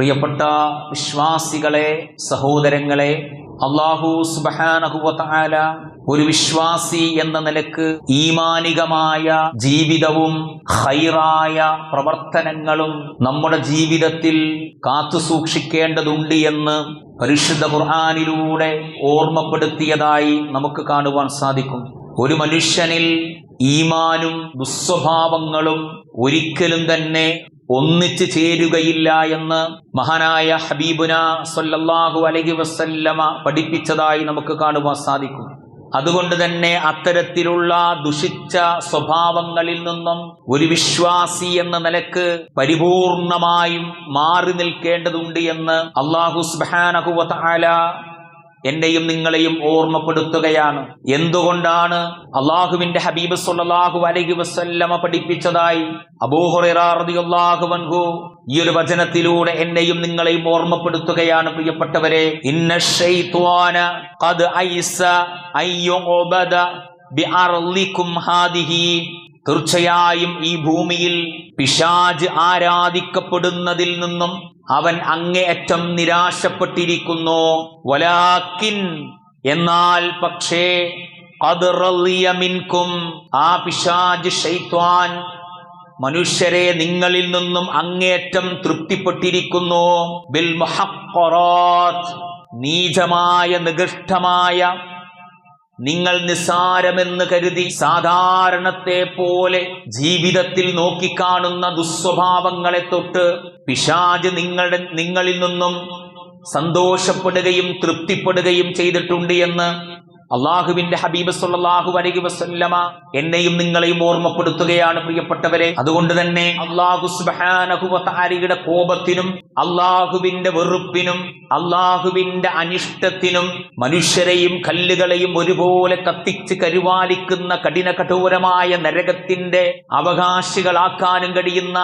പ്രിയപ്പെട്ട വിശ്വാസികളെ സഹോദരങ്ങളെ അള്ളാഹു സുബഹാനഹുവല ഒരു വിശ്വാസി എന്ന നിലയ്ക്ക് ഈമാനികമായ ജീവിതവും ഹൈറായ പ്രവർത്തനങ്ങളും നമ്മുടെ ജീവിതത്തിൽ കാത്തു സൂക്ഷിക്കേണ്ടതുണ്ട് എന്ന് പരിശുദ്ധ ഖുർആാനിലൂടെ ഓർമ്മപ്പെടുത്തിയതായി നമുക്ക് കാണുവാൻ സാധിക്കും. ഒരു മനുഷ്യനിൽ ഈമാനും ദുസ്വഭാവങ്ങളും ഒരിക്കലും തന്നെ ഒന്നിച്ചു ചേരുകയില്ല എന്ന് മഹാനായ ഹബീബുന സല്ലല്ലാഹു അലഹി വസല്ലമ പഠിപ്പിച്ചതായി നമുക്ക് കാണുവാൻ സാധിക്കും. അതുകൊണ്ട് തന്നെ അത്തരത്തിലുള്ള ദുഷിച്ച സ്വഭാവങ്ങളിൽ നിന്നും ഒരു വിശ്വാസി എന്ന നിലയ്ക്ക് പരിപൂർണമായും മാറി നിൽക്കേണ്ടതുണ്ട് എന്ന് അള്ളാഹു സുബ്ഹാനഹു വതആല എന്നെയും നിങ്ങളെയും ഓർമ്മപ്പെടുത്തുകയാണ്. എന്തുകൊണ്ടാണ് അള്ളാഹുവിന്റെ ഹബീബ് സൊല്ലാഹു അലഹി വസല്ലമ പഠിപ്പിച്ചതായി? അബൂഹുറു ഈ ഒരു വചനത്തിലൂടെ എന്നെയും നിങ്ങളെയും ഓർമ്മപ്പെടുത്തുകയാണ് പ്രിയപ്പെട്ടവരെ. ഇന്ന തീർച്ചയായും ഈ ഭൂമിയിൽ പിശാജ് ആരാധിക്കപ്പെടുന്നതിൽ നിന്നും അവൻ അങ്ങേയറ്റം നിരാശപ്പെട്ടിരിക്കുന്നു. വലാക്കിൻ എന്നാൽ പക്ഷേ മിൻകും ആ പിശാജ് ഷൈത്വാൻ മനുഷ്യരെ നിങ്ങളിൽ നിന്നും അങ്ങേയറ്റം തൃപ്തിപ്പെട്ടിരിക്കുന്നു. ബിൽ നീചമായ നികൃഷ്ടമായ നിങ്ങൾ നിസ്സാരമെന്ന് കരുതി സാധാരണത്തെ പോലെ ജീവിതത്തിൽ നോക്കിക്കാണുന്ന ദുസ്വഭാവങ്ങളെ തൊട്ട് പിശാജ് നിങ്ങളുടെ നിങ്ങളിൽ നിന്നും സന്തോഷപ്പെടുകയും തൃപ്തിപ്പെടുകയും ചെയ്തിട്ടുണ്ട് എന്ന് അള്ളാഹുവിന്റെ ഹബീബ് സല്ലല്ലാഹു അലൈഹി വസല്ലമ എന്നെയും നിങ്ങളെയും ഓർമ്മപ്പെടുത്തുകയാണ് പ്രിയപ്പെട്ടവരെ. അതുകൊണ്ട് തന്നെ അള്ളാഹു സുബ്ഹാനഹു വതആലയുടെ കോപത്തിനും അള്ളാഹുവിന്റെ വെറുപ്പിനും അള്ളാഹുവിന്റെ അനിഷ്ടത്തിനും മനുഷ്യരെയും കല്ലുകളെയും ഒരുപോലെ കത്തിച്ച് കരുവാലിക്കുന്ന കഠിന കഠോരമായ നരകത്തിന്റെ അവകാശികളാക്കാനും കഴിയുന്ന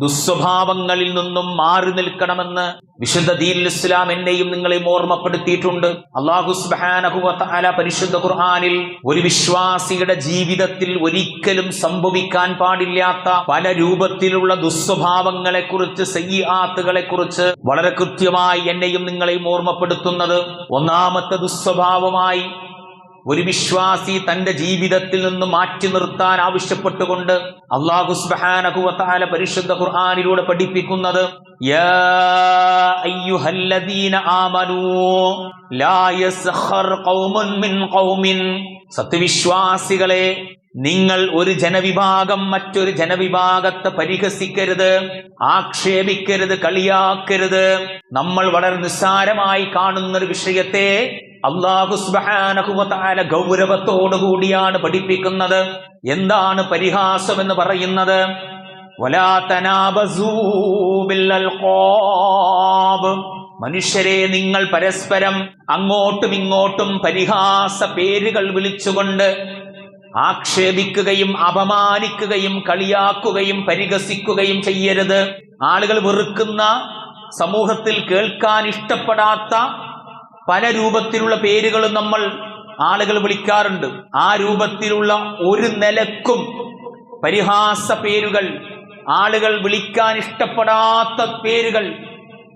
ദുസ്വഭാവങ്ങളിൽ നിന്നും മാറി നിൽക്കണമെന്ന് വിശുദ്ധ ദീൻ ഇസ്ലാം എന്നെയും നിങ്ങളെയും ഓർമ്മപ്പെടുത്തിയിട്ടുണ്ട്. അള്ളാഹു സുബ്ഹാനഹു വതആല പരിശുദ്ധ ഖുർആനിൽ ഒരു വിശ്വാസിയുടെ ജീവിതത്തിൽ ഒരിക്കലും സംഭവിക്കാൻ പാടില്ലാത്ത പല രൂപത്തിലുള്ള ദുസ്വഭാവങ്ങളെ കുറിച്ച് സയ്യാത്തുകളെ കുറിച്ച് വളരെ കൃത്യമായി എന്നെയും നിങ്ങളെയും ഓർമ്മപ്പെടുത്തുന്നത്. ഒന്നാമത്തെ ദുസ്വഭാവമായി ഒരു വിശ്വാസി തന്റെ ജീവിതത്തിൽ നിന്ന് മാറ്റി നിർത്താൻ ആവശ്യപ്പെട്ടുകൊണ്ട് അള്ളാഹു സുബ്ഹാനഹു വതആല പരിശുദ്ധ ഖുർആാനിലൂടെ പഠിപ്പിക്കുന്നത് സത്യവിശ്വാസികളെ നിങ്ങൾ ഒരു ജനവിഭാഗം മറ്റൊരു ജനവിഭാഗത്തെ പരിഹസിക്കരുത് ആക്ഷേപിക്കരുത് കളിയാക്കരുത്. നമ്മൾ വളരെ നിസ്സാരമായി കാണുന്ന ഒരു വിഷയത്തെ അള്ളാഹു സുബാനഹുവത്താല ഗൗരവത്തോടു കൂടിയാണ് പഠിപ്പിക്കുന്നത്. എന്താണ് പരിഹാസം എന്ന് പറയുന്നത്. മനുഷ്യരെ നിങ്ങൾ പരസ്പരം അങ്ങോട്ടും ഇങ്ങോട്ടും പരിഹാസ പേരുകൾ വിളിച്ചുകൊണ്ട് ആക്ഷേപിക്കുകയും അപമാനിക്കുകയും കളിയാക്കുകയും പരിഹസിക്കുകയും ചെയ്യരുത്. ആളുകൾ വെറുക്കുന്ന സമൂഹത്തിൽ കേൾക്കാൻ ഇഷ്ടപ്പെടാത്ത പല രൂപത്തിലുള്ള പേരുകളും നമ്മൾ ആളുകൾ വിളിക്കാറുണ്ട്. ആ രൂപത്തിലുള്ള ഒരു നിലക്കും പരിഹാസ പേരുകൾ ആളുകൾ വിളിക്കാൻ ഇഷ്ടപ്പെടാത്ത പേരുകൾ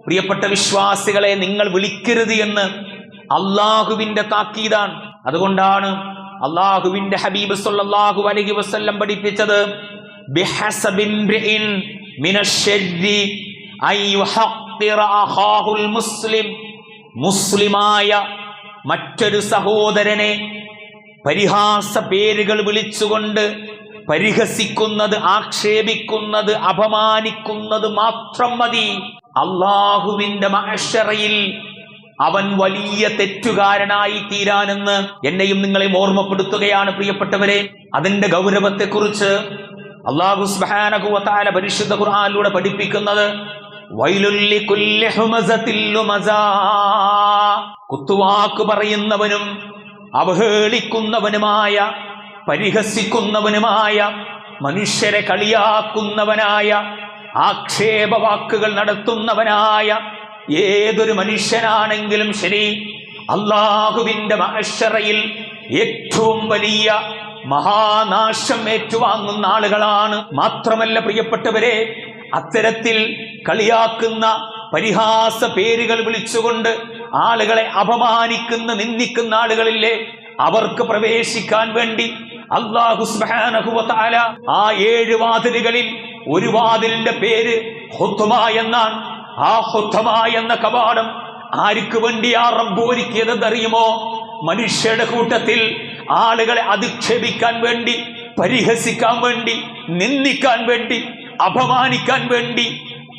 പ്രിയപ്പെട്ട വിശ്വാസികളെ നിങ്ങൾ വിളിക്കരുത് എന്ന് അള്ളാഹുവിന്റെ താക്കീതാണ്. അതുകൊണ്ടാണ് അള്ളാഹുവിന്റെ ഹബീബ് സല്ലാഹു അലഹി വസ്ല്ലം പഠിപ്പിച്ചത് മുസ്ലിം. മുസ്ലിമായ മറ്റൊരു സഹോദരനെ പരിഹാസ പേരുകൾ വിളിച്ചുകൊണ്ട് പരിഹസിക്കുന്നത് ആക്ഷേപിക്കുന്നത് അപമാനിക്കുന്നത് മാത്രം മതി. അള്ളാഹുവിന്റെ മഹഷറയിൽ അവൻ വലിയ തെറ്റുകാരനായി തീരാനെന്ന് എന്നെയും നിങ്ങളെ ഓർമ്മപ്പെടുത്തുകയാണ് പ്രിയപ്പെട്ടവരെ. അതിന്റെ ഗൗരവത്തെക്കുറിച്ച് അള്ളാഹു സുബ്ഹാനഹു വതആല പരിശുദ്ധ ഖുർആാനിലൂടെ പഠിപ്പിക്കുന്നത് കുത്തുവാക്ക് പറയുന്നവനും അവഹേളിക്കുന്നവനുമായ പരിഹസിക്കുന്നവനുമായ മനുഷ്യരെ കളിയാക്കുന്നവനായ ആക്ഷേപവാക്കുകൾ നടത്തുന്നവനായ ഏതൊരു മനുഷ്യനാണെങ്കിലും ശരി അള്ളാഹുവിന്റെ മഹശറയിൽ ഏറ്റവും വലിയ മഹാനാശം ഏറ്റുവാങ്ങുന്ന ആളുകളാണ്. മാത്രമല്ല പ്രിയപ്പെട്ടവരെ അത്തരത്തിൽ കളിയാക്കുന്ന പരിഹാസ പേരുകൾ വിളിച്ചുകൊണ്ട് ആളുകളെ അപമാനിക്കുന്ന നിന്ദിക്കുന്ന ആളുകളില്ലേ? അവർക്ക് പ്രവേശിക്കാൻ വേണ്ടി അള്ളാഹു സുബ്ഹാനഹു വ തആല ആ ഏഴ് വാതിലുകളിൽ ഒരു വാതിലിന്റെ പേര് ഹുത്തുമ എന്നാണ്. ആ ഹുത്തുമ എന്ന കവാടം ആർക്ക് വേണ്ടി ആ റബ്ബ് ഒരുക്കിയതെന്നറിയുമോ? മനുഷ്യരുടെ കൂട്ടത്തിൽ ആളുകളെ അധിക്ഷേപിക്കാൻ വേണ്ടി പരിഹസിക്കാൻ വേണ്ടി നിന്ദിക്കാൻ വേണ്ടി അപമാനിക്കാൻ വേണ്ടി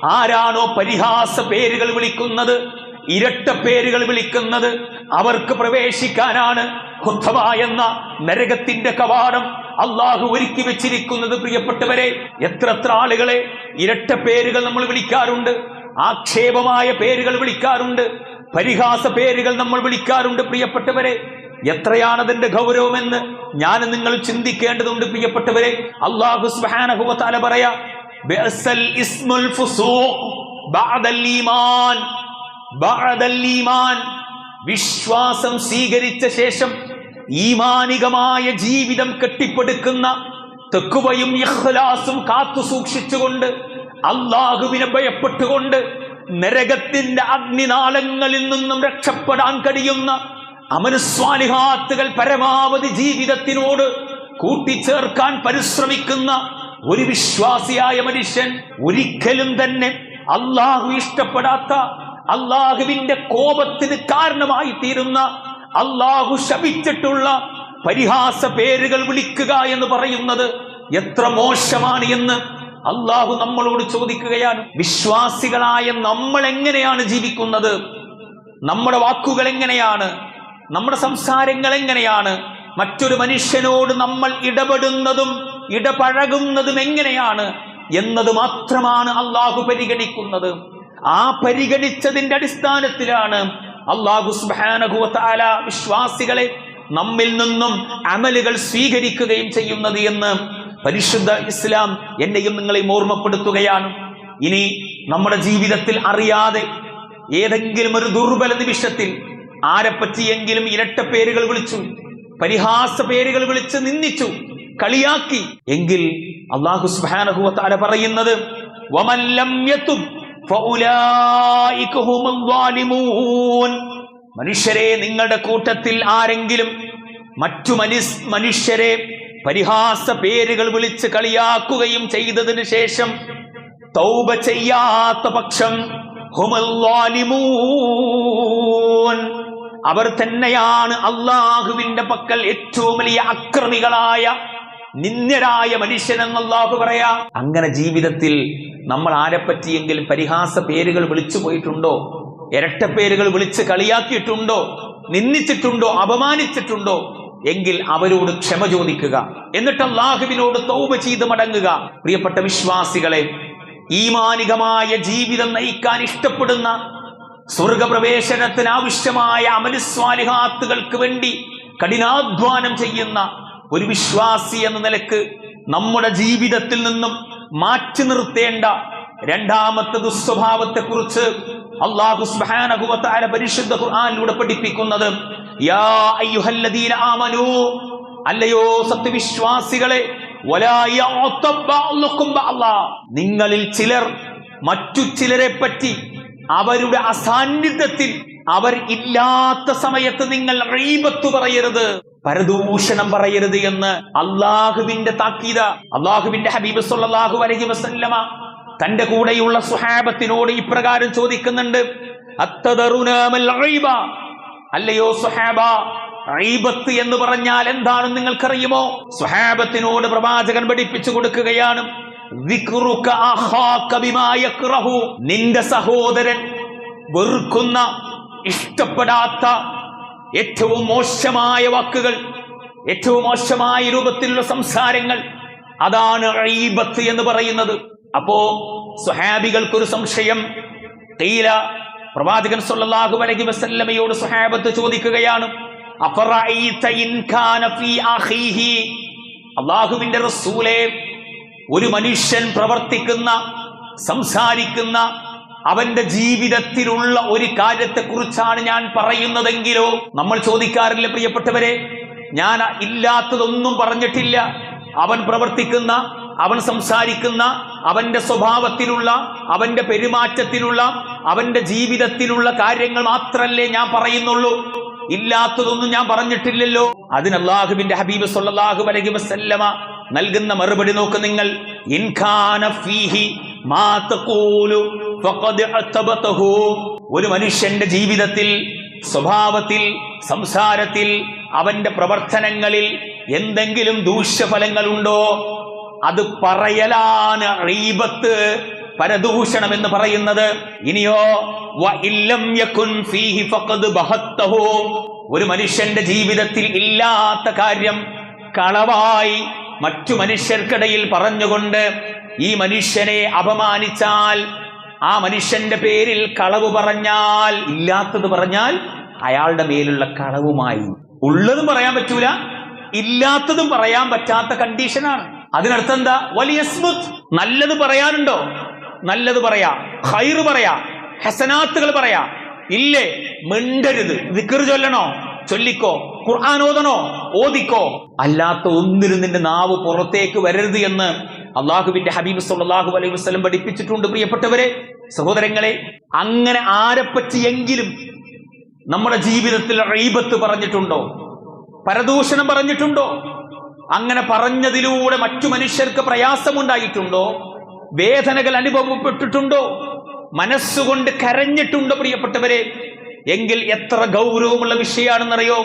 ആരാണോ പരിഹാസ പേരുകൾ വിളിക്കുന്നത് ഇരട്ട പേരുകൾ വിളിക്കുന്നത് അവർക്ക് പ്രവേശിക്കാനാണ് എന്ന നരകത്തിന്റെ കവാടം അള്ളാഹു ഒരുക്കി വെച്ചിരിക്കുന്നത്. പ്രിയപ്പെട്ടവരെ എത്ര എത്ര ആളുകളെ ഇരട്ട പേരുകൾ നമ്മൾ വിളിക്കാറുണ്ട് ആക്ഷേപമായ പേരുകൾ വിളിക്കാറുണ്ട് പരിഹാസ പേരുകൾ നമ്മൾ വിളിക്കാറുണ്ട്. പ്രിയപ്പെട്ടവരെ എത്രയാണതിന്റെ ഗൗരവമെന്ന് ഞാൻ നിങ്ങൾ ചിന്തിക്കേണ്ടതുണ്ട്. പ്രിയപ്പെട്ടവരെ അള്ളാഹു സുബ്ഹാനഹു വ തആല പറയാ വിശ്വാസം സ്വീകരിച്ച ശേഷം ഈമാനികമായ ജീവിതം കെട്ടിപ്പടുക്കുന്ന തെക്കുവയും ഇഖ്ലാസും കാത്തു സൂക്ഷിച്ചുകൊണ്ട് അള്ളാഹുവിനെ ഭയപ്പെട്ടുകൊണ്ട് നരകത്തിന്റെ അഗ്നിനാളങ്ങളിൽ നിന്നും രക്ഷപ്പെടാൻ കഴിയുന്ന അമനുസ്വാലിഹാത്തുകൾ പരമാവധി ജീവിതത്തിനോട് കൂട്ടിച്ചേർക്കാൻ പരിശ്രമിക്കുന്ന ഒരു വിശ്വാസിയായ മനുഷ്യൻ ഒരിക്കലും തന്നെ അള്ളാഹു ഇഷ്ടപ്പെടാത്ത അള്ളാഹുവിന്റെ കോപത്തിന് കാരണമായി തീരുന്ന അള്ളാഹു ശപിച്ചിട്ടുള്ള പരിഹാസ പേരുകൾ വിളിക്കുക എന്ന് പറയുന്നത് എത്ര മോശമാണ് എന്ന് അള്ളാഹു നമ്മളോട് ചോദിക്കുകയാണ്. വിശ്വാസികളായ നമ്മൾ എങ്ങനെയാണ് ജീവിക്കുന്നത്? നമ്മുടെ വാക്കുകൾ എങ്ങനെയാണ്? നമ്മുടെ സംസാരങ്ങൾ എങ്ങനെയാണ്? മറ്റൊരു മനുഷ്യനോട് നമ്മൾ ഇടപെടുന്നതും ഇടപഴകുന്നതും എങ്ങനെയാണ് എന്നത് മാത്രമാണ് അള്ളാഹു പരിഗണിക്കുന്നത്. ആ പരിഗണിച്ചതിന്റെ അടിസ്ഥാനത്തിലാണ് അള്ളാഹു സുബ്ഹാനഹു വിശ്വാസികളെ നമ്മിൽ നിന്നും അമലുകൾ സ്വീകരിക്കുകയും ചെയ്യുന്നത് എന്ന് പരിശുദ്ധ ഇസ്ലാം എന്നെയും നിങ്ങളെയും ഓർമ്മപ്പെടുത്തുകയാണ്. ഇനി നമ്മുടെ ജീവിതത്തിൽ അറിയാതെ ഏതെങ്കിലും ഒരു ദുർബല നിമിഷത്തിൽ ആരെപ്പറ്റിയെങ്കിലും ഇരട്ട പേരുകൾ വിളിച്ചു പരിഹാസ പേരുകൾ വിളിച്ച് നിന്ദിച്ചു കളിയാക്കി. എങ്കിൽ അള്ളാഹു തആല പറയുന്നത് മനുഷ്യരെ നിങ്ങളുടെ കൂട്ടത്തിൽ ആരെങ്കിലും മറ്റു മനുഷ്യരെ പരിഹാസ പേരുകൾ വിളിച്ച് കളിയാക്കുകയും ചെയ്തതിനു ശേഷം തൗബ ചെയ്യാത്ത പക്ഷം അവർ തന്നെയാണ് അള്ളാഹുവിന്റെ പക്കൽ ഏറ്റവും വലിയ അക്രമികളായ നിന്ദ്യരായ മനുഷ്യൻ എന്ന് അള്ളാഹു പറയാ. അങ്ങനെ ജീവിതത്തിൽ നമ്മൾ ആരെപ്പറ്റിയെങ്കിലും പരിഹാസ പേരുകൾ വിളിച്ചു പോയിട്ടുണ്ടോ? ഇരട്ട പേരുകൾ വിളിച്ച് കളിയാക്കിയിട്ടുണ്ടോ? നിന്ദിച്ചിട്ടുണ്ടോ? അപമാനിച്ചിട്ടുണ്ടോ? എങ്കിൽ അവരോട് ക്ഷമ ചോദിക്കുക. എന്നിട്ട് അള്ളാഹുവിനോട് തൗബ ചെയ്ത് മടങ്ങുക. പ്രിയപ്പെട്ട വിശ്വാസികളെ ഈമാനികമായ ജീവിതം നയിക്കാൻ ഇഷ്ടപ്പെടുന്ന സ്വർഗപ്രവേശനത്തിന് ആവശ്യമായ അമലുസ്വാലിഹാത്തുകൾക്ക് വേണ്ടി കഠിനാധ്വാനം ചെയ്യുന്ന ഒരു വിശ്വാസി എന്ന നിലയ്ക്ക് നമ്മുടെ ജീവിതത്തിൽ നിന്നും മാറ്റി നിർത്തേണ്ട രണ്ടാമത്തെ ദുസ്വഭാവത്തെ കുറിച്ച് അള്ളാഹു പരിശുദ്ധ പഠിപ്പിക്കുന്നത് അല്ലയോ സത്യവിശ്വാസികളെ നിങ്ങളിൽ ചിലർ മറ്റു ചിലരെ പറ്റി അവരുടെ അസാന്നിധ്യത്തിൽ അവർ ഇല്ലാത്ത സമയത്ത് നിങ്ങൾ റീബത്ത് പറയരുത്. പരദൂഷണം പറയരുത് എന്ന് അള്ളാഹുവിന്റെ താക്കീത അള്ളാഹുവിന്റെ ഹബീബ് സല്ലല്ലാഹു അലൈഹി വസല്ലമ തന്റെ കൂടെയുള്ള സുഹാബത്തിനോട് ഇപ്രകാരം ചോദിക്കുന്നുണ്ട്? അല്ലയോ സുഹാബ ഐബത്ത് എന്ന് പറഞ്ഞാൽ എന്താണെന്ന് നിങ്ങൾക്കറിയുമോ സുഹാബത്തിനോട് പ്രവാചകൻ പഠിപ്പിച്ചു കൊടുക്കുകയാണ്. നിന്റെ സഹോദരൻ വെറുക്കുന്ന ഇഷ്ടപ്പെടാത്ത ഏറ്റവും മോശമായ വാക്കുകൾ ഏറ്റവും മോശമായ രൂപത്തിലുള്ള സംസാരങ്ങൾ അതാണ് റീബത്ത് എന്ന് പറയുന്നത്. അപ്പോ സുഹാബികൾക്കൊരു സംശയം തീല പ്രവാചകൻ സല്ലല്ലാഹു അലൈഹി വസല്ലമയോട് സുഹാബത്ത് ചോദിക്കുകയാണ് അള്ളാഹുവിന്റെ റസൂലെ ഒരു മനുഷ്യൻ പ്രവർത്തിക്കുന്ന സംസാരിക്കുന്ന അവന്റെ ജീവിതത്തിലുള്ള ഒരു കാര്യത്തെക്കുറിച്ചാണ് ഞാൻ പറയുന്നതെങ്കിലോ? നമ്മൾ ചോദിക്കാറില്ല പ്രിയപ്പെട്ടവരെ. ഞാൻ ഇല്ലാത്തതൊന്നും പറഞ്ഞിട്ടില്ല. അവൻ പ്രവർത്തിക്കുന്ന അവൻ സംസാരിക്കുന്ന അവന്റെ സ്വഭാവത്തിലുള്ള അവന്റെ പെരുമാറ്റത്തിലുള്ള അവന്റെ ജീവിതത്തിലുള്ള കാര്യങ്ങൾ മാത്രല്ലേ ഞാൻ പറയുന്നുള്ളൂ. ഇല്ലാത്തതൊന്നും ഞാൻ പറഞ്ഞിട്ടില്ലല്ലോ. അതിന് അള്ളാഹുബിന്റെ ഹബീബ് സൊല്ലാഹു അലൈഹി വസല്ലമ നൽകുന്ന മറുപടി നോക്ക് നിങ്ങൾ. ഇൻഖാന ഫീഹി മാ തഖൂലു ഒരു മനുഷ്യന്റെ ജീവിതത്തിൽ സ്വഭാവത്തിൽ സംസാരത്തിൽ അവന്റെ പ്രവർത്തനങ്ങളിൽ എന്തെങ്കിലും ദൂഷ്യഫലങ്ങളുണ്ടോ? അത് പറയലാണ് റീബത്ത് പരദൂഷണം എന്ന് പറയുന്നത്. ഇനിയോ ഒരു മനുഷ്യന്റെ ജീവിതത്തിൽ ഇല്ലാത്ത കാര്യം കളവായി മറ്റു മനുഷ്യർക്കിടയിൽ പറഞ്ഞുകൊണ്ട് ഈ മനുഷ്യനെ അപമാനിച്ചാൽ ആ മനുഷ്യന്റെ പേരിൽ കളവ് പറഞ്ഞാൽ ഇല്ലാത്തത് പറഞ്ഞാൽ അയാളുടെ മേലുള്ള കളവുമായി. ഉള്ളതും പറയാൻ പറ്റൂല ഇല്ലാത്തതും പറയാൻ പറ്റാത്ത കണ്ടീഷനാണ്. അതിനർത്ഥം എന്താ? വലിയ നല്ലത് പറയാനുണ്ടോ? നല്ലത് പറയാ. ഹൈറ് പറയാ. ഹസനാത്തുകൾ പറയാ. ഇല്ലേ? മിണ്ടരുത്. ദിക്കർ ചൊല്ലണോ? ചൊല്ലിക്കോ. ഖുർആൻ ഓതണോ? ഓദിക്കോ അല്ലാത്ത ഒന്നിനും നിന്റെ നാവ് പുറത്തേക്ക് വരരുത് എന്ന് അള്ളാഹുവിന്റെ ഹബീബ് സല്ലാഹു അലൈഹി വസ്ലം പഠിപ്പിച്ചിട്ടുണ്ട് പ്രിയപ്പെട്ടവരെ സഹോദരങ്ങളെ. അങ്ങനെ ആരെപ്പറ്റിയെങ്കിലും നമ്മുടെ ജീവിതത്തിൽ റീബത്ത് പറഞ്ഞിട്ടുണ്ടോ? പരദൂഷണം പറഞ്ഞിട്ടുണ്ടോ? അങ്ങനെ പറഞ്ഞതിലൂടെ മറ്റു മനുഷ്യർക്ക് പ്രയാസമുണ്ടായിട്ടുണ്ടോ? വേദനകൾ അനുഭവപ്പെട്ടിട്ടുണ്ടോ? മനസ്സുകൊണ്ട് കരഞ്ഞിട്ടുണ്ടോ പ്രിയപ്പെട്ടവരെ? എങ്കിൽ എത്ര ഗൗരവമുള്ള വിഷയമാണെന്നറിയോ?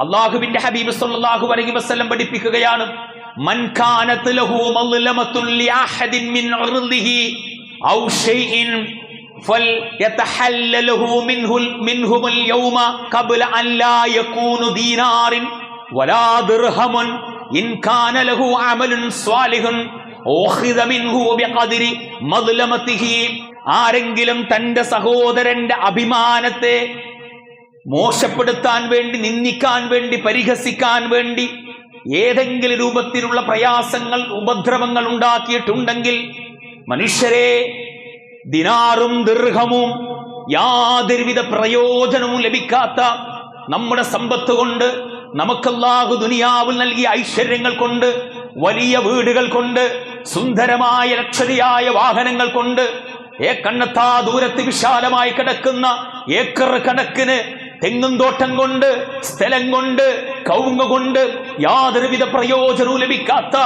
അള്ളാഹുവിന്റെ ഹബീബ് സല്ലാഹു അലൈഹി വസ്ലം പഠിപ്പിക്കുകയാണ്. മൻ കാനത്ത് ലഹു മദ്ലമത്തുൻ ലിഅഹദിൻ മിൻ അർദിഹി ഔ ഷൈഇൻ فليتحلله منه منهم اليوم قبل أن لا يكون دينار ولا درهم إن كان له عمل صالح أخذ منه بقدر مظلمته ആരെങ്കിലും തന്റെ സഹോദരന്റെ അഭിമാനത്തെ മോശപ്പെടുത്താൻ വേണ്ടി നിന്ദിക്കാൻ വേണ്ടി പരിഹസിക്കാൻ വേണ്ടി ഏതെങ്കിലും രൂപത്തിലുള്ള പ്രയാസങ്ങൾ ഉപദ്രവങ്ങൾ ഉണ്ടാക്കിയിട്ടുണ്ടെങ്കിൽ മനുഷ്യരെ ദിനാറും ദീർഘവും യാതൊരുവിധ പ്രയോജനവും ലഭിക്കാത്ത നമ്മുടെ സമ്പത്ത് കൊണ്ട് നമുക്കല്ലാഹു ദുനിയാവിൽ നൽകിയ ഐശ്വര്യങ്ങൾ കൊണ്ട് വലിയ വീടുകൾ കൊണ്ട് സുന്ദരമായ ലക്ഷരിയായ വാഹനങ്ങൾ കൊണ്ട് ഏ കണ്ണത്താ ദൂരത്ത് വിശാലമായി കിടക്കുന്ന ഏക്കർ കണക്കിന് തെങ്ങും തോട്ടം കൊണ്ട് സ്ഥലം കൊണ്ട് കൗങ്ങ കൊണ്ട് യാതൊരുവിധ പ്രയോജനവും ലഭിക്കാത്ത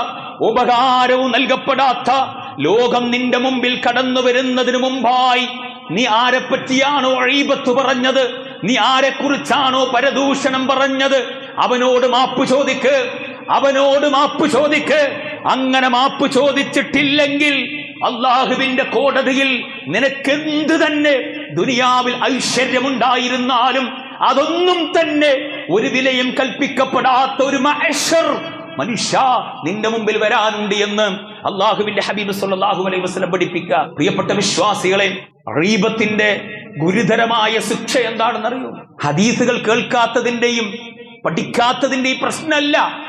ഉപകാരവും നൽകപ്പെടാത്ത ലോകം നിന്റെ മുമ്പിൽ കടന്നു വരുന്നതിന് മുമ്പായി നീ ആരെപ്പറ്റിയാണോ അഴീപത്ത് പറഞ്ഞത്? നീ ആരെക്കുറിച്ചാണോ പരദൂഷണം പറഞ്ഞത്? അവനോട് മാപ്പ് ചോദിക്ക് അവനോട് മാപ്പ് ചോദിക്ക്. അങ്ങനെ മാപ്പ് ചോദിച്ചിട്ടില്ലെങ്കിൽ അള്ളാഹുവിന്റെ കോടതിയിൽ നിനക്കെന്ത് തന്നെ? ദുനിയാവിൽ ഐശ്വര്യമുണ്ടായിരുന്നാലും അതൊന്നും തന്നെ ഒരു വിലയും കൽപ്പിക്കപ്പെടാത്ത ഒരു മഹഷർ. മനുഷ്യ നിന്റെ മുമ്പിൽ വരാനുണ്ട് എന്ന് അള്ളാഹുവിന്റെ ഹബീബ് സല്ലാഹു അലൈഹി വസ്ലം പഠിപ്പിക്കുക. പ്രിയപ്പെട്ട വിശ്വാസികളെ റീബത്തിന്റെ ഗുരുതരമായ ശിക്ഷ എന്താണെന്നറിയോ? ഹദീസുകൾ കേൾക്കാത്തതിന്റെയും പഠിക്കാത്തതിന്റെയും പ്രശ്നമല്ല.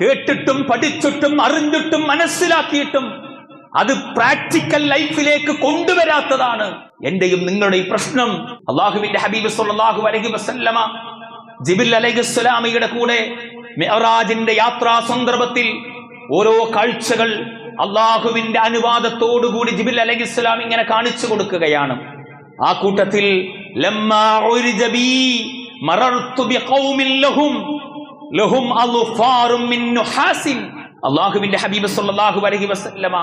കേട്ടിട്ടും പഠിച്ചിട്ടും അറിഞ്ഞിട്ടും മനസ്സിലാക്കിയിട്ടും അത് പ്രാക്ടിക്കൽ ലൈഫിലേക്ക് കൊണ്ടുവരാത്തതാണ് എന്റെയും നിങ്ങളുടെ ഈ പ്രശ്നം. അള്ളാഹുവിന്റെ ഹബീബ് സല്ലല്ലാഹു അലഹി വസല്ലമ ജിബിൽ അലൈഹിസ്സലാമയുടെ കൂടെ മെഹറാജിന്റെ യാത്രാ സന്ദർഭത്തിൽ ഓരോ കാഴ്ചകൾ അള്ളാഹുവിന്റെ അനുവാദത്തോടുകൂടി ജിബിൽ അലൈഹിസ്സലാം ഇങ്ങനെ കാണിച്ചു കൊടുക്കുകയാണ്. ആ കൂട്ടത്തിൽ അള്ളാഹുവിന്റെ ഹബീബ് സല്ലല്ലാഹു അലൈഹി വസല്ലമ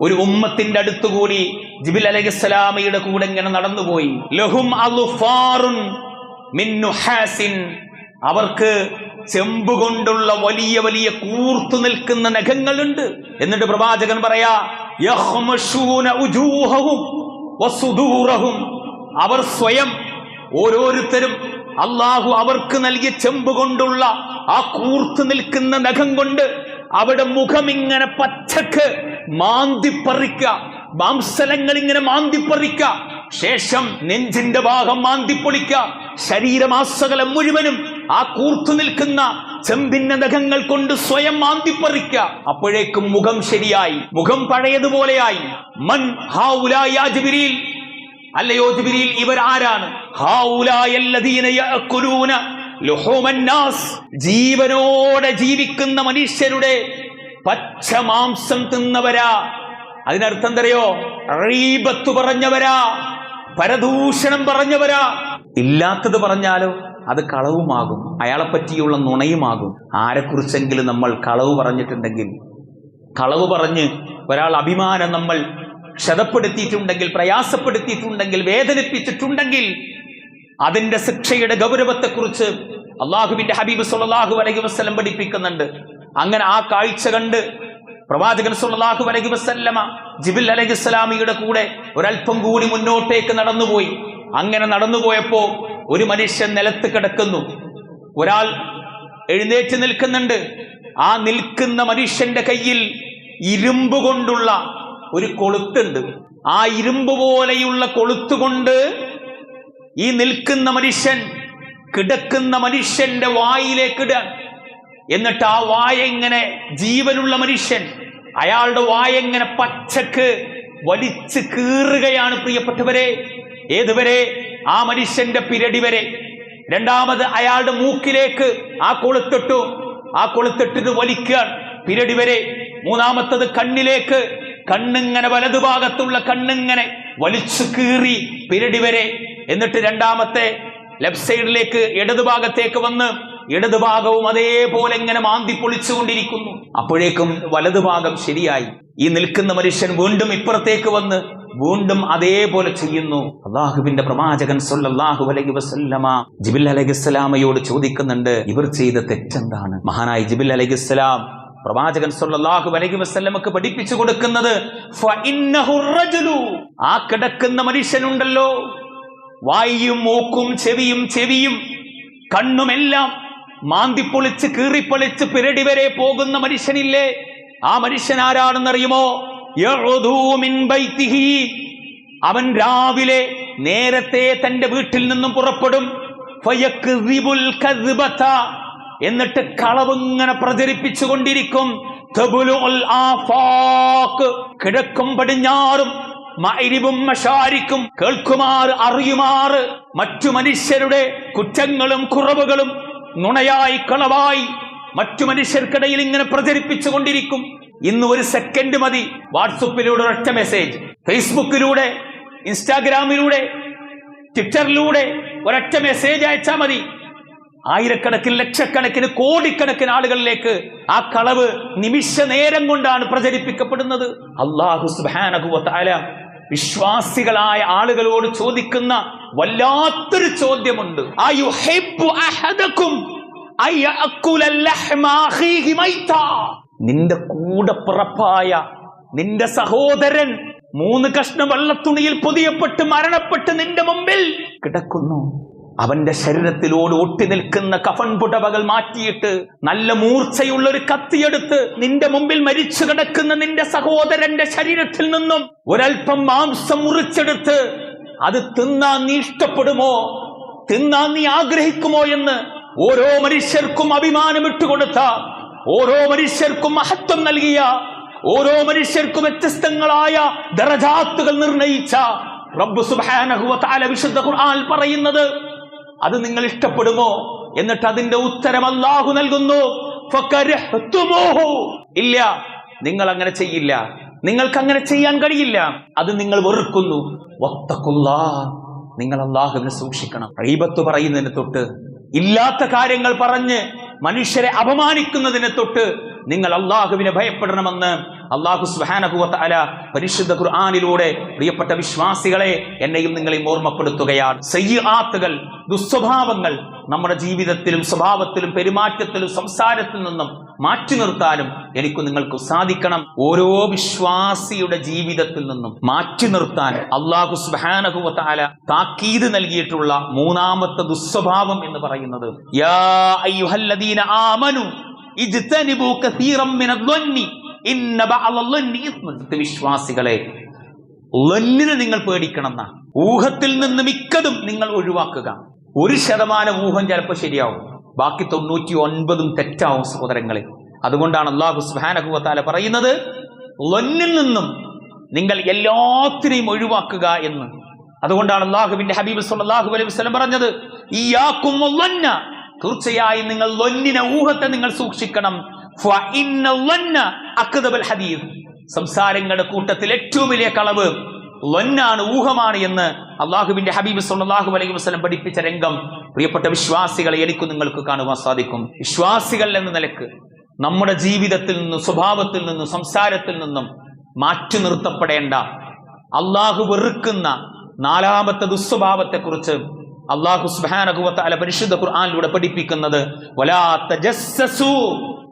ഒരു ഉമ്മത്തിന്റെ അടുത്തുകൂടി ജിബിൽ അലൈഹിസ്സലാമയുടെ കൂടെ ഇങ്ങനെ നടന്നുപോയി. ലഹും അവർക്ക് ചെമ്പ് കൊണ്ടുള്ള വലിയ വലിയ കൂർത്തു നിൽക്കുന്ന നഖങ്ങളുണ്ട്. എന്നിട്ട് പ്രവാചകൻ പറയാ അവർ സ്വയം ഓരോരുത്തരും അള്ളാഹു അവർക്ക് നൽകിയ ചെമ്പ് കൊണ്ടുള്ള ആ കൂർത്തു നിൽക്കുന്ന നഖം കൊണ്ട് അവിടെ മുഖം ഇങ്ങനെ പച്ചക്ക് മാന്തിപ്പറിക്ക. മാംസലങ്ങൾ ഇങ്ങനെ മാന്തിപ്പറിക്ക. ശേഷം നെഞ്ചിന്റെ ഭാഗം മാന്തിപ്പൊളിക്ക. ശരീരമാസകലം മുഴുവനും ആ കൂർത്തു നിൽക്കുന്ന ചെമ്പിന്റെ നഖങ്ങൾ കൊണ്ട് സ്വയം മാന്തിപ്പറിക്ക. അപ്പോഴേക്കും മുഖം ശരിയായി. മുഖം പഴയതുപോലെയായി. മൻ ജിബ്രീൽ. അല്ലയോ ജിബിരിൽ ഇവർ ആരാണ് ഹാഉലായല്ലദീന യഅകുലൂന ജീവനോടെ ജീവിക്കുന്ന മനുഷ്യരുടെ പച്ച മാംസം തിന്നവരാ. അതിനർത്ഥം എന്തറിയോ? റീബത്ത് പറഞ്ഞവരാ പരദൂഷണം പറഞ്ഞവരാ. ഇല്ലാത്തത് പറഞ്ഞാലോ അത് കളവുമാകും അയാളെ പറ്റിയുള്ള നുണയുമാകും. ആരെക്കുറിച്ചെങ്കിലും നമ്മൾ കളവ് പറഞ്ഞിട്ടുണ്ടെങ്കിൽ കളവ് പറഞ്ഞ് ഒരാൾ അഭിമാനം നമ്മൾ ക്ഷതപ്പെടുത്തിയിട്ടുണ്ടെങ്കിൽ പ്രയാസപ്പെടുത്തിയിട്ടുണ്ടെങ്കിൽ വേദനിപ്പിച്ചിട്ടുണ്ടെങ്കിൽ അതിന്റെ ശിക്ഷയുടെ ഗൗരവത്തെക്കുറിച്ച് അള്ളാഹുവിന്റെ ഹബീബ് സുല്ലാഹു അലൈഹി വസ്ലം പഠിപ്പിക്കുന്നുണ്ട്. അങ്ങനെ ആ കാഴ്ച കണ്ട് പ്രവാചകൻ സുല്ലാഹു അലൈഹി വസല്ലമ ജിബിൽ അലൈഹി ഇസ്ലാമിയുടെ കൂടെ ഒരൽപ്പം കൂടി മുന്നോട്ടേക്ക് നടന്നുപോയി. അങ്ങനെ നടന്നുപോയപ്പോ ഒരു മനുഷ്യൻ നിലത്ത് കിടക്കുന്നു. ഒരാൾ എഴുന്നേറ്റ് നിൽക്കുന്നുണ്ട്. ആ നിൽക്കുന്ന മനുഷ്യന്റെ കയ്യിൽ ഇരുമ്പ് കൊണ്ടുള്ള ഒരു കൊളുത്തുണ്ട്. ആ ഇരുമ്പ് പോലെയുള്ള കൊളുത്തുകൊണ്ട് ഈ നിൽക്കുന്ന മനുഷ്യൻ കിടക്കുന്ന മനുഷ്യന്റെ വായിലേക്ക് ഇടാൻ എന്നിട്ട് ആ വായ ഇങ്ങനെ ജീവനുള്ള മനുഷ്യൻ അയാളുടെ വായ ഇങ്ങനെ പച്ചക്ക് വലിച്ച് കീറുകയാണ് പ്രിയപ്പെട്ടവരെ. ഏതുവരെ? ആ മനുഷ്യന്റെ പിരടി വരെ. രണ്ടാമത് അയാളുടെ മൂക്കിലേക്ക് ആ കൊളുത്തിട്ടു. ആ കൊളുത്തിട്ടിത് വലിക്കുക. പിരടി വരെ. മൂന്നാമത്തത് കണ്ണിലേക്ക്. കണ്ണിങ്ങനെ വലതുഭാഗത്തുള്ള കണ്ണിങ്ങനെ വലിച്ചു കീറി പിരടി വരെ. എന്നിട്ട് രണ്ടാമത്തെ ലെഫ്റ്റ് സൈഡിലേക്ക് ഇടതുഭാഗത്തേക്ക് വന്ന് ഇടതുഭാഗവും അതേപോലെ ഇങ്ങനെ മാന്തി പൊളിച്ചുകൊണ്ടിരിക്കുന്നു. അപ്പോഴേക്കും വലതുഭാഗം ശരിയായി. ഈ നിൽക്കുന്ന മനുഷ്യൻ വീണ്ടും ഇപ്പുറത്തേക്ക് വന്ന് വീണ്ടും അതേപോലെ ചെയ്യുന്നു. അള്ളാഹുവിന്റെ പ്രവാചകൻ സൊല്ലാഹു അലൈഹി വസല്ലമ ജിബിൽ അലഹിസ്സലാമയോട് ചോദിക്കുന്നുണ്ട് ഇവർ ചെയ്ത തെറ്റെന്താണ്? മഹാനായി ജിബിൽ അലഹിസ്സലാം പ്രവാചകൻ സൊല്ലാഹു അലൈഹി വസല്ലമക്ക് പഠിപ്പിച്ചു കൊടുക്കുന്നത് ആ കിടക്കുന്ന മനുഷ്യനുണ്ടല്ലോ. വായും മൂക്കും ചെവിയും ചെവിയും കണ്ണുമെല്ലാം മാന്തിപ്പൊളിച്ച് കീറിപ്പൊളിച്ച് പിരടി വരെ പോകുന്ന മനുഷ്യനില്ലേ ആ മനുഷ്യൻ ആരാണെന്നറിയുമോ. അവൻ രാവിലെ നേരത്തെ തന്റെ വീട്ടിൽ നിന്നും പുറപ്പെടും. എന്നിട്ട് കളവിങ്ങനെ പ്രചരിപ്പിച്ചുകൊണ്ടിരിക്കും. കിഴക്കും പടിഞ്ഞാറും മൈരിബും മഷാരിക്കും കേൾക്കുമാർ അറിയുമാർ. മറ്റു മനുഷ്യരുടെ കുറ്റങ്ങളും കുറവുകളും നുണയായി കളവായി മറ്റു മനുഷ്യർക്കിടയിൽ ഇങ്ങനെ പ്രചരിപ്പിച്ചു കൊണ്ടിരിക്കും. ഇന്ന് ഒരു സെക്കൻഡ് മതി. വാട്സപ്പിലൂടെ ഒറ്റ മെസ്സേജ് ഫേസ്ബുക്കിലൂടെ ഇൻസ്റ്റാഗ്രാമിലൂടെ ട്വിറ്ററിലൂടെ ഒരൊറ്റ മെസ്സേജ് അയച്ചാൽ മതി. ആയിരക്കണക്കിന് ലക്ഷക്കണക്കിന് കോടിക്കണക്കിന് ആളുകളിലേക്ക് ആ കളവ് നിമിഷ നേരം കൊണ്ടാണ് പ്രചരിപ്പിക്കപ്പെടുന്നത്. അള്ളാഹു തആല വിശ്വാസികളായ ആളുകളോട് ചോദിക്കുന്ന വല്ലാത്തൊരു ചോദ്യമുണ്ട്. നിന്റെ കൂടെ പിറപ്പായ നിന്റെ സഹോദരൻ മൂന്ന് കഷ്ണം വള്ളത്തുണിയിൽ പൊതിയപ്പെട്ട് മരണപ്പെട്ട് നിന്റെ മുമ്പിൽ കിടക്കുന്നു. അവന്റെ ശരീരത്തിലോട് ഒട്ടി നിൽക്കുന്ന കഫൻ പുടവകൾ മാറ്റിയിട്ട് നല്ല മൂർച്ചയുള്ള ഒരു കത്തിയെടുത്ത് നിന്റെ മുമ്പിൽ മരിച്ചു കിടക്കുന്ന നിന്റെ സഹോദരന്റെ ശരീരത്തിൽ നിന്നും ഒരൽപ്പം മാംസം മുറിച്ചെടുത്ത് അത് തിന്നാൻ നീ ഇഷ്ടപ്പെടുമോ? തിന്നാൻ നീ ആഗ്രഹിക്കുമോ എന്ന് ഓരോ മനുഷ്യർക്കും അഭിമാനം ഇട്ടുകൊടുത്ത ഓരോ മനുഷ്യർക്കും മഹത്വം നൽകിയ ഓരോ മനുഷ്യർക്കും വ്യത്യസ്തങ്ങളായ ദറജാത്തുകൾ നിർണയിച്ച റബ്ബു വ തആല വിശുദ്ധ ഖുർആൻ പറയുന്നത് അത് നിങ്ങൾ ഇഷ്ടപ്പെടുമോ എന്നിട്ട് അതിന്റെ ഉത്തരം അല്ലാഹു നൽകുന്നു. ഇല്ല നിങ്ങൾ അങ്ങനെ ചെയ്യില്ല. നിങ്ങൾക്ക് അങ്ങനെ ചെയ്യാൻ കഴിയില്ല. അത് നിങ്ങൾ വെറുക്കുന്നു. നിങ്ങൾ അള്ളാഹുവിനെ സൂക്ഷിക്കണം. റീബത്ത് പറയുന്നതിന് തൊട്ട് ഇല്ലാത്ത കാര്യങ്ങൾ പറഞ്ഞ് മനുഷ്യരെ അപമാനിക്കുന്നതിനെ തൊട്ട് നിങ്ങൾ അള്ളാഹുവിനെ ഭയപ്പെടണമെന്ന് അള്ളാഹു സുഹാനഹുവത്ത് അല പരിശുദ്ധ ഖുർആാനിലൂടെ പ്രിയപ്പെട്ട വിശ്വാസികളെ എന്നെയും നിങ്ങളെയും ഓർമ്മപ്പെടുത്തുകയാണ് സയ്യാത്തുകൾ ദുസ്വഭാവങ്ങൾ നമ്മുടെ ജീവിതത്തിലും സ്വഭാവത്തിലും പെരുമാറ്റത്തിലും സംസാരത്തിൽ നിന്നും മാറ്റി നിർത്താനും എനിക്ക് നിങ്ങൾക്ക് സാധിക്കണം ഓരോ വിശ്വാസിയുടെ ജീവിതത്തിൽ നിന്നും മാറ്റി നിർത്താൻ അള്ളാഹു സുബാനഹുവത്ത് താക്കീത് നൽകിയിട്ടുള്ള മൂന്നാമത്തെ ദുസ്വഭാവം എന്ന് പറയുന്നത് യാ ആമനു ഇജ്തനിബു കസീറം ഇസ്മുൻ. വിശ്വാസികളെ ലല്ലിന് നിങ്ങൾ പേടിക്കണം എന്നാ. ഊഹത്തിൽ നിന്ന് മിക്കതും നിങ്ങൾ ഒഴിവാക്കുക. ഒരു ശതമാനം ഊഹം ചിലപ്പോൾ ശരിയാവും. ബാക്കി തൊണ്ണൂറ്റി ഒൻപതും തെറ്റാവും സഹോദരങ്ങളെ. അതുകൊണ്ടാണ് അള്ളാഹു സുബാനഹുവത്താല പറയുന്നത് ലൊന്നിൽ നിന്നും നിങ്ങൾ എല്ലാത്തിനെയും ഒഴിവാക്കുക എന്ന്. അതുകൊണ്ടാണ് അള്ളാഹുവിന്റെ ഹബീബ് സല്ലല്ലാഹു അലൈഹി വസ്ലം പറഞ്ഞത് ഈ തീർച്ചയായും നിങ്ങൾ ലൊന്നിനെ ഊഹത്തെ നിങ്ങൾ സൂക്ഷിക്കണം. സംസാരങ്ങളുടെ കൂട്ടത്തിൽ ഏറ്റവും വലിയ കളവ് ലൊന്നാണ് ഊഹമാണ് എന്ന് അള്ളാഹുബിന്റെ ഹബീബ് സല്ലാഹു അലൈഹി വസ്ലം പഠിപ്പിച്ച രംഗം. പ്രിയപ്പെട്ട വിശ്വാസികളെ എനിക്ക് നിങ്ങൾക്ക് കാണുവാൻ സാധിക്കും. വിശ്വാസികൾ എന്ന നിലയ്ക്ക് നമ്മുടെ ജീവിതത്തിൽ നിന്നും സ്വഭാവത്തിൽ നിന്നും സംസാരത്തിൽ നിന്നും മാറ്റി നിർത്തപ്പെടേണ്ട അള്ളാഹു വെറുക്കുന്ന നാലാമത്തെ ദുസ്വഭാവത്തെക്കുറിച്ച് അള്ളാഹു സുബാനകുവത്ത അല പരിശുദ്ധ ഖുർആാനിലൂടെ പഠിപ്പിക്കുന്നത് വലാ തജസ്സസു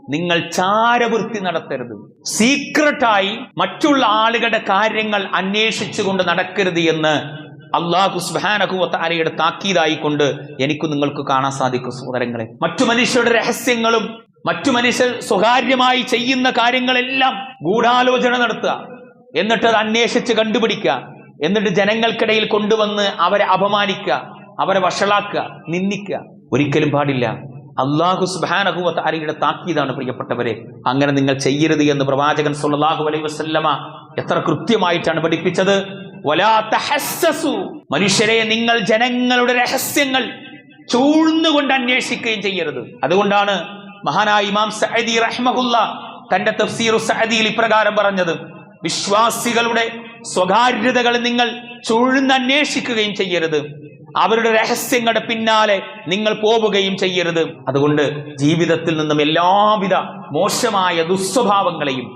നിങ്ങൾ ചാരവൃത്തി നടത്തരുത്. സീക്രട്ടായി മറ്റുള്ള ആളുകളുടെ കാര്യങ്ങൾ അന്വേഷിച്ചുകൊണ്ട് നടക്കരുത് എന്ന് അള്ളാഹു സുബാനകുവത്ത അലയുടെ താക്കീതായിക്കൊണ്ട് എനിക്ക് നിങ്ങൾക്ക് കാണാൻ സാധിക്കും സഹോദരങ്ങളെ. മറ്റു മനുഷ്യരുടെ രഹസ്യങ്ങളും മറ്റു മനുഷ്യർ സ്വകാര്യമായി ചെയ്യുന്ന കാര്യങ്ങളെല്ലാം ഗൂഢാലോചന നടത്തുക. എന്നിട്ട് അത് അന്വേഷിച്ച് കണ്ടുപിടിക്കുക. എന്നിട്ട് ജനങ്ങൾക്കിടയിൽ കൊണ്ടുവന്ന് അവരെ അപമാനിക്കുക അവരെ വഷളാക്കുക നിന്ദിക്കുക. ഒരിക്കലും പാടില്ല. അള്ളാഹു സുബാനഹുവത്ത് അരിയുടെ താക്കീതാണ് പ്രിയപ്പെട്ടവരെ. അങ്ങനെ നിങ്ങൾ ചെയ്യരുത് എന്ന് പ്രവാചകൻ സുല്ലാഹു അലൈ വസല്ലമ എത്ര കൃത്യമായിട്ടാണ് പഠിപ്പിച്ചത് മനുഷ്യരെ നിങ്ങൾ ജനങ്ങളുടെ രഹസ്യങ്ങൾ ചൂഴ്ന്നുകൊണ്ട് അന്വേഷിക്കുകയും ചെയ്യരുത്. അതുകൊണ്ടാണ് മഹാനായ ഇമാം സഅദി റഹ്മഹുല്ല തന്റെ തഫ്സീറു സഅദിയിൽ ഇപ്രകാരം പറഞ്ഞത്. വിശ്വാസികളുടെ സ്വകാര്യതകൾ നിങ്ങൾ ചൂഴ്ന്നന്വേഷിക്കുകയും ചെയ്യരുത്. അവരുടെ രഹസ്യങ്ങളുടെ പിന്നാലെ നിങ്ങൾ പോവുകയും ചെയ്യരുത്. അതുകൊണ്ട് ജീവിതത്തിൽ നിന്നും എല്ലാവിധ മോശമായ ദുസ്വഭാവങ്ങളെയും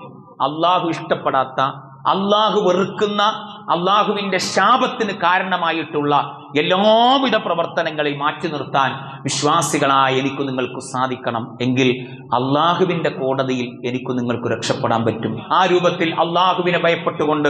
അള്ളാഹു ഇഷ്ടപ്പെടാത്ത അള്ളാഹു വെറുക്കുന്ന അള്ളാഹുവിന്റെ ശാപത്തിന് കാരണമായിട്ടുള്ള എല്ലാവിധ പ്രവർത്തനങ്ങളെയും മാറ്റി നിർത്താൻ വിശ്വാസികളായ എനിക്ക് നിങ്ങൾക്ക് സാധിക്കണം എങ്കിൽ അള്ളാഹുവിന്റെ കോടതിയിൽ എനിക്ക് നിങ്ങൾക്ക് രക്ഷപ്പെടാൻ പറ്റും. ആ രൂപത്തിൽ അള്ളാഹുവിനെ ഭയപ്പെട്ടുകൊണ്ട്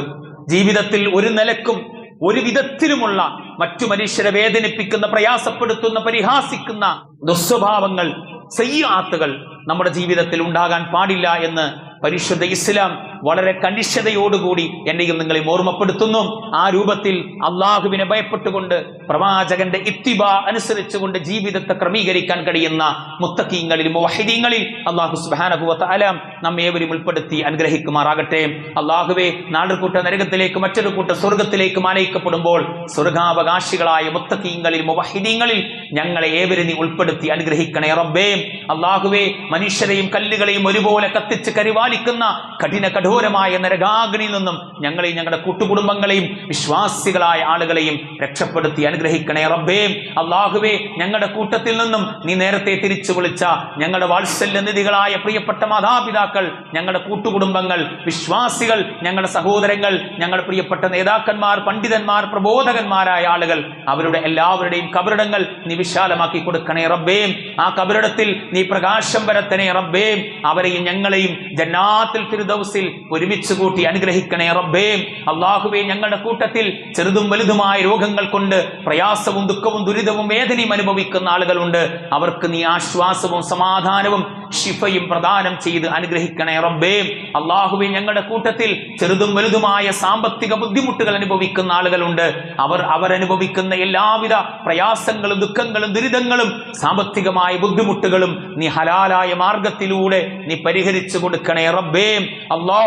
ജീവിതത്തിൽ ഒരു നിലക്കും ഒരു വിധത്തിലുമുള്ള മറ്റു മനുഷ്യരെ വേദനിപ്പിക്കുന്ന പ്രയാസപ്പെടുത്തുന്ന പരിഹാസിക്കുന്ന ദുസ്വഭാവങ്ങൾ സയ്യാത്തുകൾ നമ്മുടെ ജീവിതത്തിൽ ഉണ്ടാകാൻ പാടില്ല എന്ന് പരിശുദ്ധ ഇസ്ലാം വളരെ കണിഷ്ഠതയോടുകൂടി എന്നെയും നിങ്ങളെ ഓർമ്മപ്പെടുത്തുന്നു. ആ രൂപത്തിൽ അള്ളാഹുവിനെ ഭയപ്പെട്ടുകൊണ്ട് പ്രവാചകന്റെ ഇത്തിബ അനുസരിച്ചുകൊണ്ട് ജീവിതത്തെ ക്രമീകരിക്കാൻ കഴിയുന്ന മുത്തക്കീങ്ങളിൽ മുവഹിദീങ്ങളിൽ അള്ളാഹു സുബാനഹുവത്ത് അലാം നമ്മേവരും ഉൾപ്പെടുത്തി അനുഗ്രഹിക്കുമാറാകട്ടെ. അള്ളാഹുവെ നാടുകൂട്ട നരകത്തിലേക്ക് മറ്റൊരു കൂട്ട സ്വർഗത്തിലേക്ക് മാനയിക്കപ്പെടുമ്പോൾ സ്വർഗാവകാശികളായ മുത്തക്കീങ്ങളിൽ മുവഹിദീങ്ങളിൽ ഞങ്ങളെ ഏവരും നീ ഉൾപ്പെടുത്തി അനുഗ്രഹിക്കണേ റബ്ബേ. അള്ളാഹുവെ മനുഷ്യരെയും കല്ലുകളെയും ഒരുപോലെ കത്തിച്ച് കരിവാലിക്കുന്ന കഠിന കഠോരമായ നരകാഗ്നിയിൽ നിന്നും ഞങ്ങളെയും ഞങ്ങളുടെ കൂട്ടുകുടുംബങ്ങളെയും വിശ്വാസികളായ ആളുകളെയും രക്ഷപ്പെടുത്തി അനുഗ്രഹിക്കണേ റബ്ബേ. അള്ളാഹുവേ ഞങ്ങളുടെ കൂട്ടത്തിൽ നിന്നും നീ നേരത്തെ തിരിച്ചു വിളിച്ച ഞങ്ങളുടെ വാത്സല്യ നിധികളായ പ്രിയപ്പെട്ട മാതാപിതാക്കൾ ഞങ്ങളുടെ കൂട്ടുകുടുംബങ്ങൾ വിശ്വാസികൾ ഞങ്ങളുടെ സഹോദരങ്ങൾ ഞങ്ങളുടെ പ്രിയപ്പെട്ട നേതാക്കന്മാർ പണ്ഡിതന്മാർ പ്രബോധകന്മാരായ ആളുകൾ അവരുടെ എല്ലാവരുടെയും കബറിടങ്ങൾ നീ വിശാലമാക്കി കൊടുക്കണേ റബ്ബേ. ആ കബറിടത്തിൽ നീ പ്രകാശം വരത്തണേ റബ്ബേ. അവരെയും ഞങ്ങളെയും ജന്നാത്തിൽ ഫിർദൗസിൽ ഒരുമിച്ച് കൂട്ടി അനുഗ്രഹിക്കണേ റബ്ബേ. അള്ളാഹുബേ ഞങ്ങളുടെ കൂട്ടത്തിൽ ചെറുതും വലുതുമായ രോഗങ്ങൾ കൊണ്ട് പ്രയാസവും ദുഃഖവും ദുരിതവും വേദനയും അനുഭവിക്കുന്ന ആളുകളുണ്ട്. അവർക്ക് നീ ആശ്വാസവും സമാധാനവും ഷിഫയും പ്രദാനം ചെയ്ത് അനുഗ്രഹിക്കണേ റബ്ബേ. അള്ളാഹുവെ ഞങ്ങളുടെ കൂട്ടത്തിൽ ചെറുതും വലുതുമായ സാമ്പത്തിക ബുദ്ധിമുട്ടുകൾ അനുഭവിക്കുന്ന ആളുകളുണ്ട്. അവർ അവരനുഭവിക്കുന്ന എല്ലാവിധ പ്രയാസങ്ങളും ദുഃഖങ്ങളും ദുരിതങ്ങളും സാമ്പത്തികമായ ബുദ്ധിമുട്ടുകളും നീ ഹലാലായ മാർഗത്തിലൂടെ നീ പരിഹരിച്ചു കൊടുക്കണേ റബ്ബേ.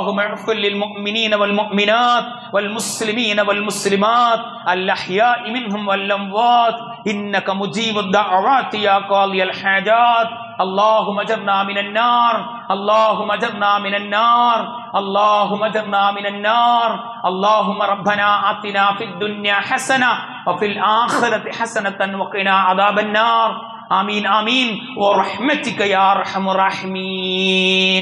اللهم اغفر للمؤمنين والمؤمنات والمسلمين والمسلمات الأحياء منهم والأموات. إنك مجيب الدعوات يا قاضي الحاجات. اللهم اجرنا من النار. اللهم اجرنا من النار. اللهم اجرنا من النار. اللهم ربنا آتنا في الدنيا حسنة وفي الآخرة حسنة وقنا عذاب النار. آمين آمين. ورحمتك يا أرحم الراحمين.